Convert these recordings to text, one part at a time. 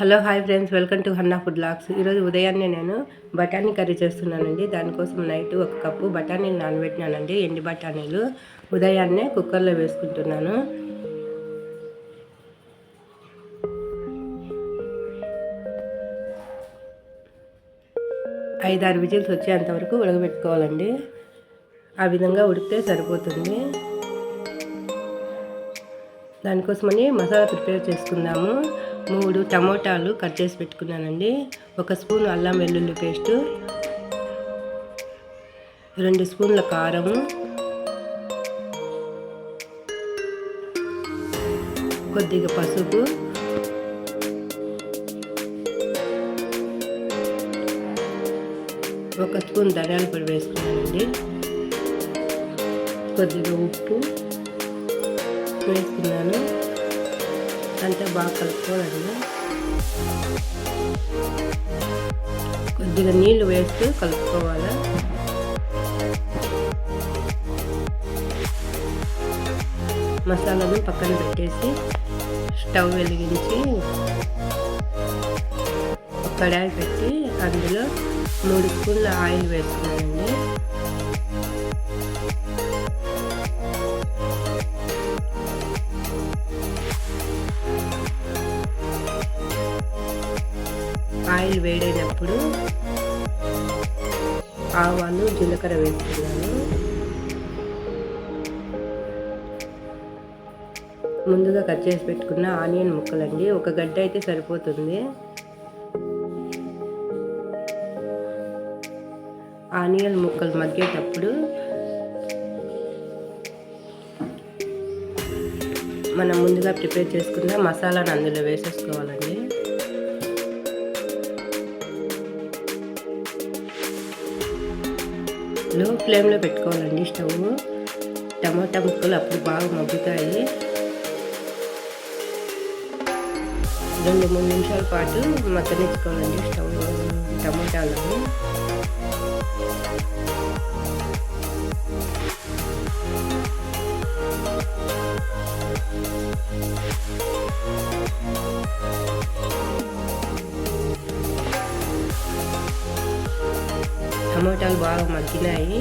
Hello hi friends. Welcome to Hannah food locks. ఈరోజు ఉదయాన్నే నేను బఠానీ కర్రీ చేస్తున్నానండి. దానికోసం నైట్ ఒక కప్పు బఠానీలు నానబెట్టినానండి. ఎండి బఠానీలు ఉదయాన్నే కుక్కర్లో వేసుకుంటున్నాను. ఐదారు విజిల్స్ వచ్చేంతవరకు ఉడకబెట్టుకోవాలండి. ఆ విధంగా ఉడికితే సరిపోతుంది. దానికోసమని మసాలా ప్రిపేర్ చేసుకుందాము. మూడు టమోటాలు కట్ చేసి పెట్టుకున్నానండి. ఒక స్పూన్ అల్లం వెల్లుల్లి పేస్టు రెండు స్పూన్ల కారము కొద్దిగా పసుపు ఒక స్పూన్ ధనియాల పొడి వేసుకున్నానండి. కొద్దిగా ఉప్పు వేసుకున్నాను. అంతా బాగా కలుపుకోవాలండి కొద్దిగా నీళ్ళు వేస్తూ కలుపుకోవాలి. మసాలాను పక్కన పెట్టేసి స్టవ్ వెలిగించి కడాయి పెట్టి అందులో మూడు స్పూన్ల ఆయిల్ వేసుకున్నానండి ఆయిల్ వేడైనప్పుడు ఆవాలు జీలకర్ర వేసుకున్నాను. ముందుగా కట్ చేసి పెట్టుకున్న ఆనియన్ ముక్కలండి. ఒక గడ్డ అయితే సరిపోతుంది. ఆనియన్ ముక్కలు మగ్గేటప్పుడు మనం ముందుగా ప్రిపేర్ చేసుకున్న మసాలాను అందులో వేసేసుకోవాలండి. లో ఫ్లేమ్లో పెట్టుకోవాలండి స్టవ్. టమాటా ముక్కలు అప్పుడు బాగా మగ్గుతాయి. రెండు మూడు నిమిషాల పాటు మగ్గనిచ్చుకోవాలండి స్టవ్ టమాటాలను టమోటాలు బాగా మగ్గినాయి.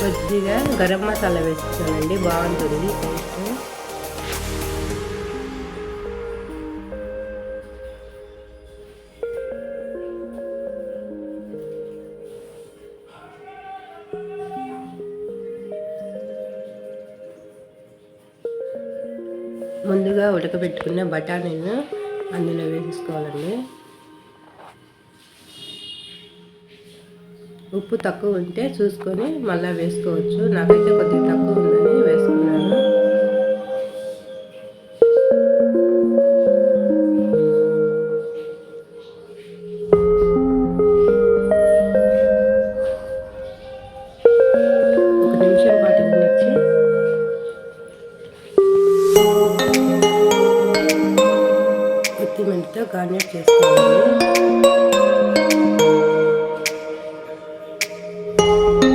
కొద్దిగా గరం మసాలా వేసుకున్నానండి బాగుంటుంది. టేస్ట్ ముందుగా ఉడకబెట్టుకున్న బఠానీలను అందులో వేసుకోవాలండి. ఉప్పు తక్కువ ఉంటే చూసుకొని మళ్ళీ వేసుకోవచ్చు. నాకైతే కొద్దిగా తక్కువ प्रकार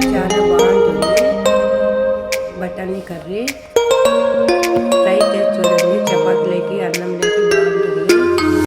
चला बटनी कर्री फ्रई चूँ चपात लेकिन अन्न लेकिन